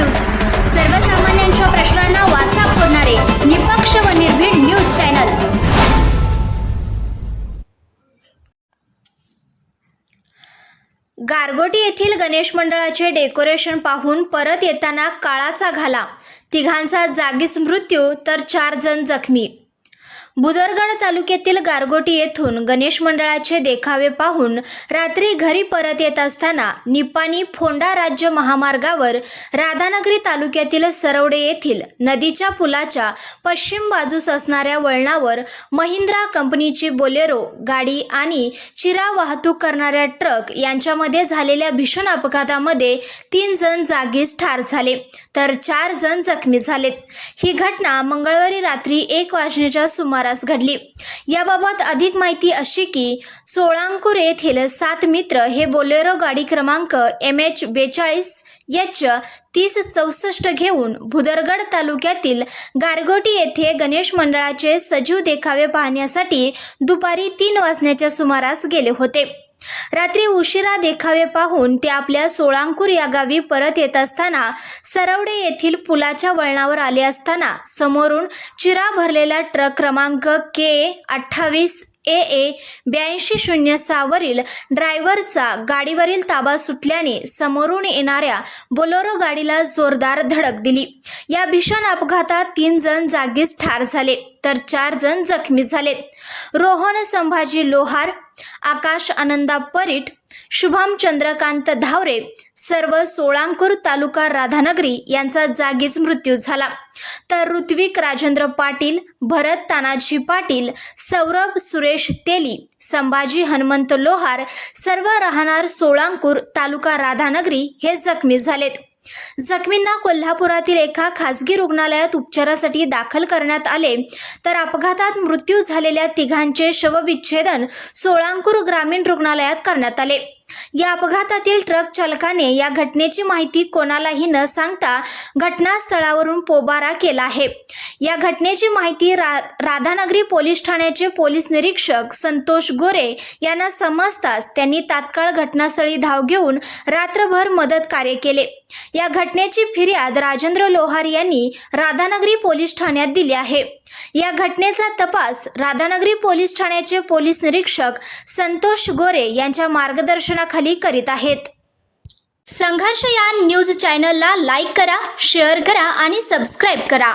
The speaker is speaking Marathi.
न्यूज. सर्वसामान्यांच्या प्रश्नांना वाचा होणारे निपक्ष व निर्भीड न्यूज चॅनल. गारगोटी येथील गणेश मंडळाचे डेकोरेशन पाहून परत येताना काळाचा घाला. तिघांचा जागीच मृत्यू तर चार जण जखमी. बुदरगड तालुक्यातील गारगोटी येथून गणेश मंडळाचे देखावे पाहून रात्री घरी परत येत असताना निपाणी फोंडा राज्य महामार्गावर राधानगरी तालुक्यातील सरवडे येथील नदीच्या पुलाच्या पश्चिम बाजूस असणाऱ्या वळणावर महिंद्रा कंपनीची बोलेरो गाडी आणि चिरा वाहतूक करणाऱ्या ट्रक यांच्यामध्ये झालेल्या भीषण अपघातामध्ये तीन जण जागीच ठार झाले तर चार जण जखमी झालेत. ही घटना मंगळवारी रात्री एक वाजण्याच्या सुमारास घडली. याबाबत अधिक माहिती अशी की सोळांकूर येथील सात मित्र हे बोलेरो गाडी क्रमांक एम एच बेचाळीस एच तीस चौसष्ट घेऊन भुदरगड तालुक्यातील गारगोटी येथे गणेश मंडळाचे सजीव देखावे पाहण्यासाठी दुपारी तीन वाजण्याच्या सुमारास गेले होते. रात्री उशिरा देखावे पाहून ते आपल्या सोळांकूर या गावी परत येत असताना सरवडे येथील पुलाच्या वळणावर आले असताना समोरून चिरा भरलेला ट्रक क्रमांक के अठ्ठावीस ए ए ब्याऐंशी शून्य सहावरील ड्रायव्हरचा गाडीवरील ताबा सुटल्याने समोरून येणाऱ्या बोलोरो गाडीला जोरदार धडक दिली. या भीषण अपघातात तीन जण जागीच ठार झाले तर चार जण जखमी झालेत. रोहन संभाजी लोहार आकाश आनंदा परीट शुभम चंद्रकांत धावरे सर्व सोळांकूर तालुका राधानगरी यांचा जागीच मृत्यू झाला. तर ऋत्विक राजेंद्र पाटील भरत तानाजी पाटील सौरभ सुरेश तेली संभाजी हनुमंत लोहार सर्व राहणार सोळांकूर तालुका राधानगरी हे जखमी झालेत. जखमींना कोल्हापुरातील एका खासगी रुग्णालयात उपचारासाठी दाखल करण्यात आले. तर अपघातात मृत्यू झालेल्या तिघांचे शवविच्छेदन सोळांकूर ग्रामीण रुग्णालयात करण्यात आले. या अपघातातील ट्रक चालकाने या घटनेची माहिती कोणालाही न सांगता घटनास्थळावरून पोबारा केला आहे. या घटनेची माहिती रा राधानगरी पोलीस ठाण्याचे पोलीस निरीक्षक संतोष गोरे यांना समजताच त्यांनी तात्काळ घटनास्थळी धाव घेऊन रात्रभर मदत कार्य केले. या घटनेची फिर्याद राजेंद्र लोहार यांनी राधानगरी पोलीस ठाण्यात दिली आहे. या घटनेचा तपास राधानगरी पोलीस ठाण्याचे पोलीस निरीक्षक संतोष गोरे यांच्या मार्गदर्शनाखाली करीत आहेत. संघर्ष या न्यूज चॅनलला लाईक करा शेअर करा आणि सबस्क्राईब करा.